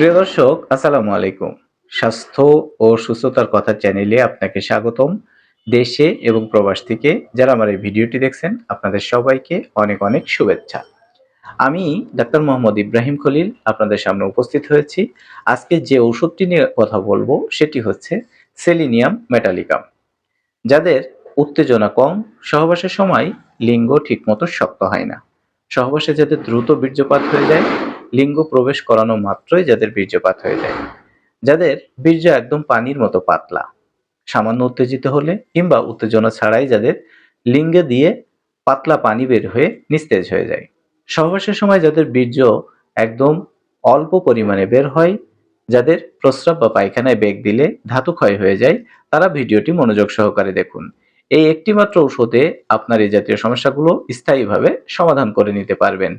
প্রিয় দর্শক, আসসালামু আলাইকুম। স্বাস্থ্য ও সুস্থতার কথা চ্যানেলে আপনাকে স্বাগতম। দেশে এবং প্রবাস থেকে যারা আমার এই ভিডিওটি দেখছেন, আপনাদের সবাইকে অনেক অনেক শুভেচ্ছা। আমি ডাক্তার মোহাম্মদ ইব্রাহিম খলিল আপনাদের সামনে উপস্থিত হয়েছি। আজকে যে ঔষধটি নিয়ে কথা বলব, সেটি হচ্ছে সেলিনিয়াম মেটালিকাম, যাদের উত্তেজনা কম, সহবাসের সময় লিঙ্গ ঠিকমতো শক্ত হয় না। সহবাসে যাদের দ্রুত বীর্যপাত হয়ে যায় লিঙ্গ প্রবেশ করানো মাত্রই যাদের বীর্যপাত হয়ে যায়। যাদের বীর্য একদম পানির মতো পাতলা, সামান্য উত্তেজিত হলে কিংবা উত্তেজনা ছাড়াই যাদের লিঙ্গে দিয়ে পাতলা পানি বের হয়ে নিস্তেজ হয়ে যায়। সহবাসের সময় যাদের বীর্য একদম অল্প পরিমাণে বের হয়, যাদের প্রস্রাব বা পায়খানায় বেগ দিলে ধাতু ক্ষয় হয়ে যায়, তারা ভিডিওটি মনোযোগ সহকারে দেখুন। এই একটি মাত্র ঔষধে আপনার এই জাতীয় সমস্যাগুলো স্থায়ীভাবে সমাধান করে নিতে পারবেন।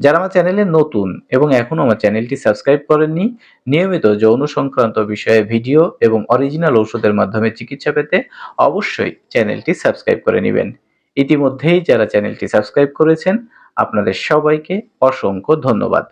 যারা আমার চ্যানেলে নতুন এবং এখনও আমার চ্যানেলটি সাবস্ক্রাইব করেননি, নিয়মিত যৌন সংক্রান্ত বিষয়ে ভিডিও এবং অরিজিনাল ঔষধের মাধ্যমে চিকিৎসা পেতে অবশ্যই চ্যানেলটি সাবস্ক্রাইব করে নেবেন। ইতিমধ্যেই যারা চ্যানেলটি সাবস্ক্রাইব করেছেন, আপনাদের সবাইকে অসংখ্য ধন্যবাদ।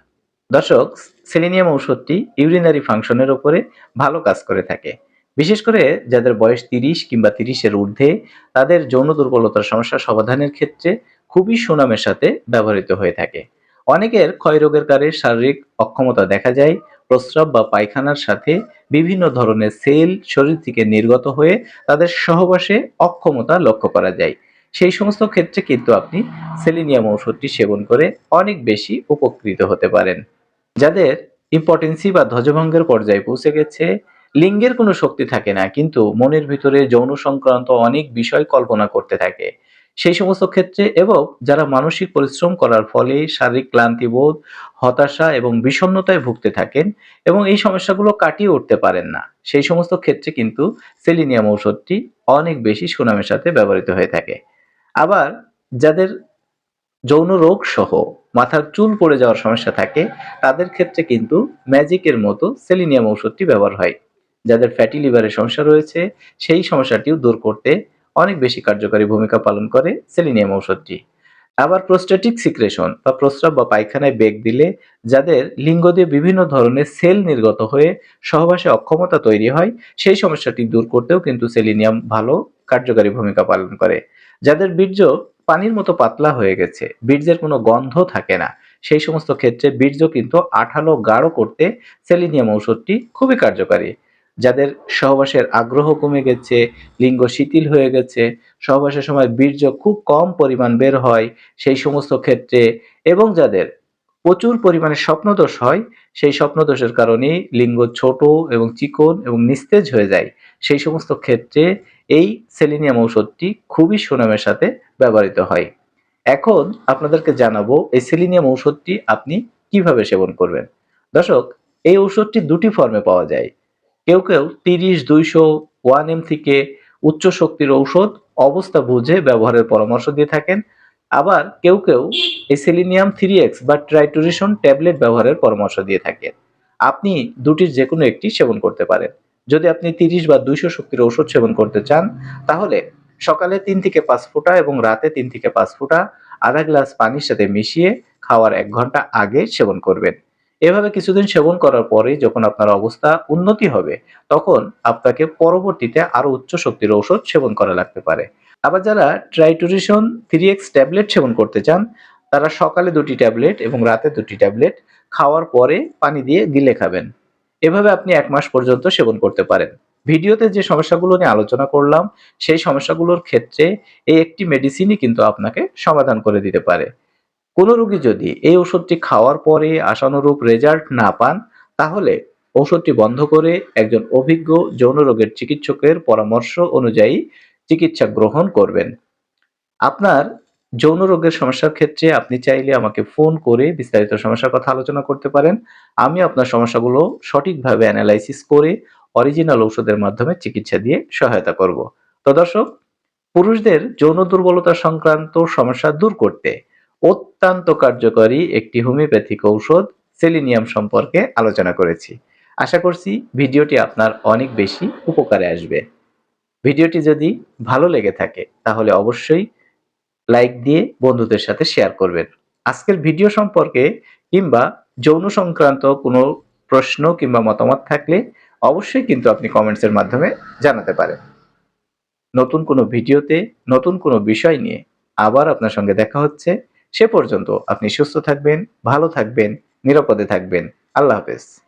দর্শক, সেলিনিয়াম ঔষধটি ইউরিনারি ফাংশনের ওপরে ভালো কাজ করে থাকে। বিশেষ করে যাদের বয়স তিরিশ কিংবা তিরিশের ঊর্ধ্বে, তাদের যৌন দুর্বলতার সমস্যা সমাধানের ক্ষেত্রে খুবই সুনামের সাথে ব্যবহৃত হয়ে থাকে। অনেকের ক্ষয়রোগের কারে শারীরিক অক্ষমতা দেখা যায়, প্রস্রাব বা পায়খানার সাথে বিভিন্ন ধরনের সেল শরীর থেকে নির্গত হয়ে তাদের সহবাসে অক্ষমতা লক্ষ্য করা যায়। সেই সমস্ত ক্ষেত্রে কিন্তু আপনি সেলিনিয়াম ঔষধটি সেবন করে অনেক বেশি উপকৃত হতে পারেন। যাদের ইম্পর্টেন্সি বা ধ্বজভঙ্গের পর্যায়ে পৌঁছে গেছে, লিঙ্গের কোনো শক্তি থাকে না, কিন্তু মনের ভিতরে যৌন সংক্রান্ত অনেক বিষয় কল্পনা করতে থাকে। সেই সমস্ত ক্ষেত্রে এবং যারা মানসিক পরিশ্রম করার ফলে শারীরিক ক্লান্তিবোধ হতাশা এবং বিষণ্ণতায় ভুগতে থাকেন এবং এই সমস্যাগুলো কাটিয়ে উঠতে পারেন না। সেই সমস্ত ক্ষেত্রে কিন্তু সেলিনিয়াম ঔষধটি অনেক বেশি সুনামের সাথে ব্যবহৃত হয়ে থাকে। আবার যাদের যৌন রোগ সহ মাথার চুল পড়ে যাওয়ার সমস্যা থাকে, তাদের ক্ষেত্রে কিন্তু ম্যাজিকের মতো সেলিনিয়াম ঔষধটি ব্যবহার হয়। যাদের ফ্যাটি লিভারের সমস্যা রয়েছে, সেই সমস্যাটিও দূর করতে অনেক বেশি কার্যকারী ভূমিকা পালন করে সেলিনিয়াম ঔষধটি। আবার প্রোস্টেটিক সিক্রেশন বা প্রস্রাব বা পায়খানায় বেগ দিলে যাদের লিঙ্গ দিয়ে বিভিন্ন ধরনের সেল নির্গত হয়ে সহবাসে অক্ষমতা তৈরি হয়, সেই সমস্যাটি দূর করতেও কিন্তু সেলিনিয়াম ভালো কার্যকারী ভূমিকা পালন করে। যাদের বীর্য পানির মতো পাতলা হয়ে গেছে, বীর্যের কোনো গন্ধ থাকে না, সেই সমস্ত ক্ষেত্রে বীর্য কিন্তু আঠালো গাঢ় করতে সেলিনিয়াম ঔষধটি খুবই কার্যকারী। যাদের সহবাসের আগ্রহ কমে গেছে, লিঙ্গ শিথিল হয়ে গেছে, সহবাসের সময় বীর্য খুব কম পরিমাণ বের হয় সেই সমস্ত ক্ষেত্রে এবং যাদের প্রচুর পরিমাণে স্বপ্নদোষ হয়, সেই স্বপ্নদোষের কারণে লিঙ্গ ছোট এবং চিকন এবং নিস্তেজ হয়ে যায়। সেই সমস্ত ক্ষেত্রে এই সেলিনিয়াম ঔষধটি খুবই সুনামের সাথে ব্যবহৃত হয়। এখন আপনাদেরকে জানাব এই সেলিনিয়াম ঔষধটি আপনি কীভাবে সেবন করবেন। দর্শক, এই ঔষধটি দুটি ফর্মে পাওয়া যায়। কেউ কেউ তিরিশ, দুইশো, ওয়ান এম থেকে উচ্চ শক্তির ঔষধ, অবস্থা বুঝে ব্যবহারের পরামর্শ দিয়ে থাকেন। আবার কেউ কেউ এই সেলিনিয়াম থ্রি এক্স বা ট্রাইটোরিশন ট্যাবলেট ব্যবহারের পরামর্শ দিয়ে থাকেন। আপনি দুটির যে কোনো একটি সেবন করতে পারেন। যদি আপনি তিরিশ বা দুইশো শক্তির ঔষধ সেবন করতে চান, তাহলে সকালে তিন থেকে পাঁচ ফুটা এবং রাতে তিন থেকে পাঁচ ফুটা আধা গ্লাস পানির সাথে মিশিয়ে খাওয়ার এক ঘণ্টা আগে সেবন করবেন। এভাবে কিছুদিন সেবন করার পরে যখন আপনার অবস্থা উন্নতি হবে, তখন আপনাকে পরবর্তীতে আরও উচ্চ শক্তির ঔষধ সেবন করা লাগতে পারে। আবার যারা ট্রাইটোরিশন থ্রি এক্স ট্যাবলেট সেবন করতে চান, তারা সকালে দুটি ট্যাবলেট এবং রাতে দুটি ট্যাবলেট খাওয়ার পরে পানি দিয়ে গিলে খাবেন। এভাবে আপনি এক মাস পর্যন্ত সেবন করতে পারেন। ভিডিওতে যে সমস্যাগুলো নিয়ে আলোচনা করলাম, সেই সমস্যাগুলোর ক্ষেত্রে এই একটি মেডিসিনই কিন্তু আপনাকে সমাধান করে দিতে পারে। কোনো রোগী যদি এই ওষুধটি খাওয়ার পরে আশানুরূপ রেজাল্ট না পান, তাহলে ওষুধটি বন্ধ করে একজন অভিজ্ঞ যৌন রোগের চিকিৎসকের পরামর্শ অনুযায়ী চিকিৎসা গ্রহণ করবেন। আপনার যৌন রোগের সমস্যার ক্ষেত্রে আপনি চাইলে আমাকে ফোন করে বিস্তারিত সমস্যার কথা আলোচনা করতে পারেন। আমি আপনার সমস্যাগুলো সঠিকভাবে অ্যানালাইসিস করে অরিজিনাল ঔষধের মাধ্যমে চিকিৎসা দিয়ে সহায়তা করব। তো দর্শক, পুরুষদের যৌন দুর্বলতা সংক্রান্ত সমস্যা দূর করতে অত্যন্ত কার্যকরী একটি হোমিওপ্যাথিক ঔষধ সেলিনিয়াম সম্পর্কে আলোচনা করেছি। আশা করছি ভিডিওটি আপনার অনেক বেশি উপকারে আসবে। ভিডিওটি যদি ভালো লেগে থাকে, তাহলে অবশ্যই লাইক দিয়ে বন্ধুদের সাথে শেয়ার করবেন। আজকের ভিডিও সম্পর্কে কিংবা যৌন সংক্রান্ত কোনো প্রশ্ন কিংবা মতামত থাকলে অবশ্যই কিন্তু আপনি কমেন্টসের মাধ্যমে জানাতে পারেন। নতুন কোনো ভিডিওতে নতুন কোনো বিষয় নিয়ে আবার আপনার সঙ্গে দেখা হচ্ছে। সে পর্যন্ত আপনি সুস্থ থাকবেন ভালো থাকবেন নিরাপদে থাকবেন। আল্লাহ হাফেজ।